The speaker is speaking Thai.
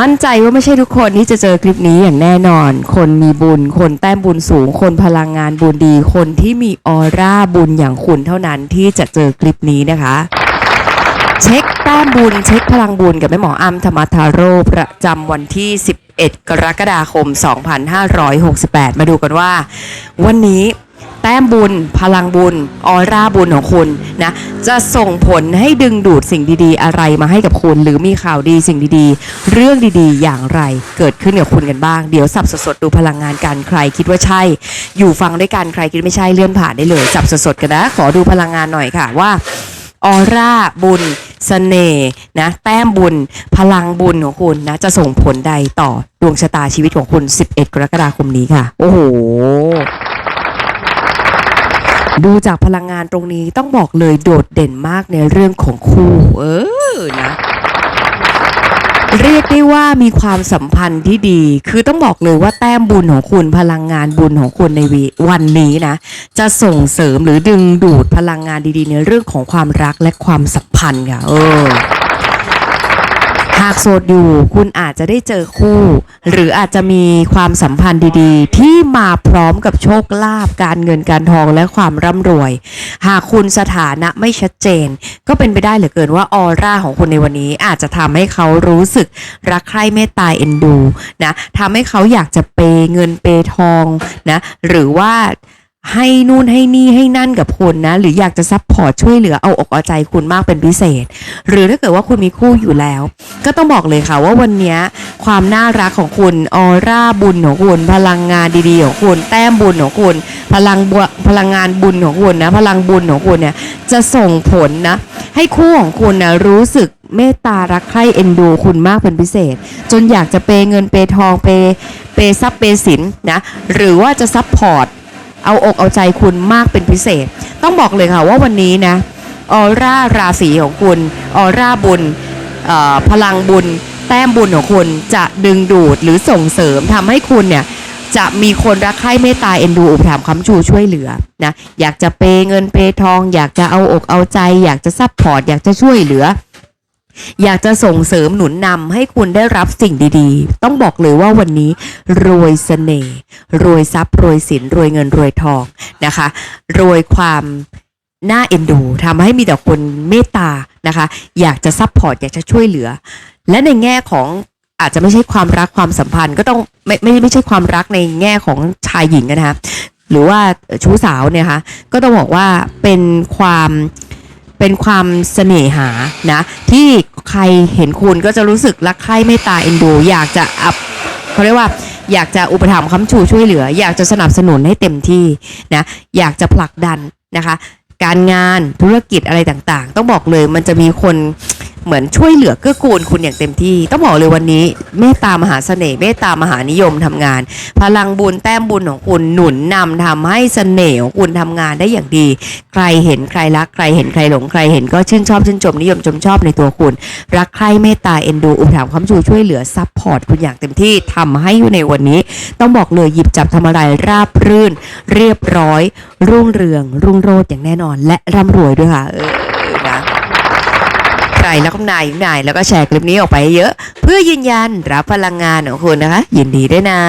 มั่นใจว่าไม่ใช่ทุกคนที่จะเจอคลิปนี้อย่างแน่นอน คนมีบุญ คนแต้มบุญสูง คนพลังงานบุญดี คนที่มีออร่าบุญอย่างคุณเท่านั้นที่จะเจอคลิปนี้นะคะ เช็คแต้มบุญ เช็คพลังบุญกับแม่หมออัมธรรมทาโรประจำวันที่ 11 กรกฎาคม 2568 มาดูกันว่า วันนี้ แต้มบุญ พลังบุญ ออร่าบุญของคุณนะจะส่งผลให้ดึงดูดสิ่งดีๆ อะไรมาให้กับคุณ หรือมีข่าวดีสิ่งดีๆ เรื่องดีๆ อย่างไรเกิดขึ้นกับคุณกันบ้าง เดี๋ยวสับสดๆดูพลังงานกันใครคิดว่าใช่ อยู่ฟังด้วยกันใครคิดไม่ใช่เลื่อนผ่านได้เลย สับสดๆกันนะ ขอดูพลังงานหน่อยค่ะว่าออร่าบุญสเสน่ห์นะแต้มบุญ พลังบุญของคุณนะ จะส่งผลใดต่อดวงชะตาชีวิตของคุณ 11 กรกฎาคมนี้ค่ะ โอ้โห ดูจากพลังงานตรงนี้ต้องบอกเลยโดดเด่นมากในเรื่องของคู่ เออนะเรียกได้ว่ามีความสัมพันธ์ที่ดี คือต้องบอกเลยว่าแต้มบุญของคุณพลังงานบุญของคุณในว,วันนี้นะ จะส่งเสริมหรือดึงดูดพลังงานดีๆ ในเรื่องของความรักและความสัมพันธ์ค่ะ เออ หากโสดอยู่คุณอาจจะได้เจอคู่ หรืออาจจะมีความสัมพันธ์ดีๆ ที่มาพร้อมกับโชคลาภการเงินการทองและความร่ำรวย หากคุณสถานะไม่ชัดเจน ก็เป็นไปได้เหลือเกินว่าออร่าของคุณในวันนี้อาจจะทำให้เขารู้สึกรักใคร่เมตตาเอ็นดูนะทำให้เขาอยากจะเปย์เงินเปย์ทองนะหรือว่า ให้นู่นให้นี่ให้นั่นกับคุณนะ หรืออยากจะซัพพอร์ตช่วยเหลือเอาอกเอาใจคุณมากเป็นพิเศษ หรือถ้าเกิดว่าคุณมีคู่อยู่แล้ว ก็ต้องบอกเลยค่ะว่าวันนี้ความน่ารักของคุณออร่าบุญของคุณพลังงานดีๆของคุณ แต้มบุญของคุณ พลังพลังงานบุญของคุณนะ พลังบุญของคุณเนี่ยจะส่งผลนะให้คู่ของคุณนะรู้สึกเมตตารักใคร่เอ็นดูคุณมากเป็นพิเศษ จนอยากจะเปยเงินเปยทองเปยเปย์ซับเปยสินนะหรือว่าจะซัพพอร์ต เอาอกเอาใจคุณมากเป็นพิเศษ ต้องบอกเลยค่ะว่าวันนี้นะออร่าราศีของคุณออร่าบุญอ่อพลังบุญ แต้มบุญของคุณจะดึงดูดหรือส่งเสริมทำให้คุณเนี่ยจะมีคนรักใคร่เมตตาเอ็นดูอุปถัมภ์ค้ำชูช่วยเหลือนะอยากจะเปย์เงินเปย์ทอง อยากจะเอาอกเอาใจ อยากจะซัพพอร์ตอยากจะช่วยเหลือ อยากจะส่งเสริมหนุนนำให้คุณได้รับสิ่งดีๆ ต้องบอกเลยว่าวันนี้ รวยเสน่ห์รวยทรัพย์รวยสินรวยเงินรวยทองนะคะ รวยความน่าเอ็นดูทำให้มีแต่คนเมตตานะคะ อยากจะซัพพอร์ตอยากจะช่วยเหลือ และในแง่ของอาจจะไม่ใช่ความรักความสัมพันธ์ก็ต้องไม่ไม่ไม่ใช่ความรักในแง่ของชายหญิงนะคะหรือว่าชู้สาวเนี่ยค่ะก็ต้องบอกว่าเป็นความ เป็นความเสน่หานะที่ใครเห็นคุณก็จะรู้สึกรักใคร่ไม่ตาเอ็นดู อยากจะอัพเขาเรียกว่าอยากจะอุปถัมภ์ค้ำชูช่วยเหลือ อยากจะสนับสนุนให้เต็มที่นะอยากจะผลักดันนะคะ การงานธุรกิจอะไรต่างๆ ต้องบอกเลยมันจะมีคน เหมือนช่วยเหลือเกื้อกูลคุณอย่างเต็มที่ ต้องบอกเลยวันนี้ เมตตามหาเสน่ห์เมตตามหานิยมทำงาน พลังบุญแต้มบุญของคุณหนุนนำทำให้เสน่ห์ของคุณทำงานได้อย่างดี ใครเห็นใครรักใครเห็นใครหลงใครเห็นก็ชื่นชอบชื่นชมนิยมชมชอบในตัวคุณ รักใครเมตตาเอ็นดูอุปถัมภ์คำชูช่วยเหลือซัพพอร์ตคุณอย่างเต็มที่ทำให้อยู่ในวันนี้ ต้องบอกเลยหยิบจับทำอะไรราบรื่น เรียบร้อย รุ่งเรือง รุ่งโรจน์อย่างแน่นอน และร่ำรวยด้วยค่ะ รแล้วก็นายนายแล้วก็แชร์คลิปนี้ออกไปเยอะ เพื่อยืนยันรับพลังงานของคุณนะคะ ยินดีด้วยนะ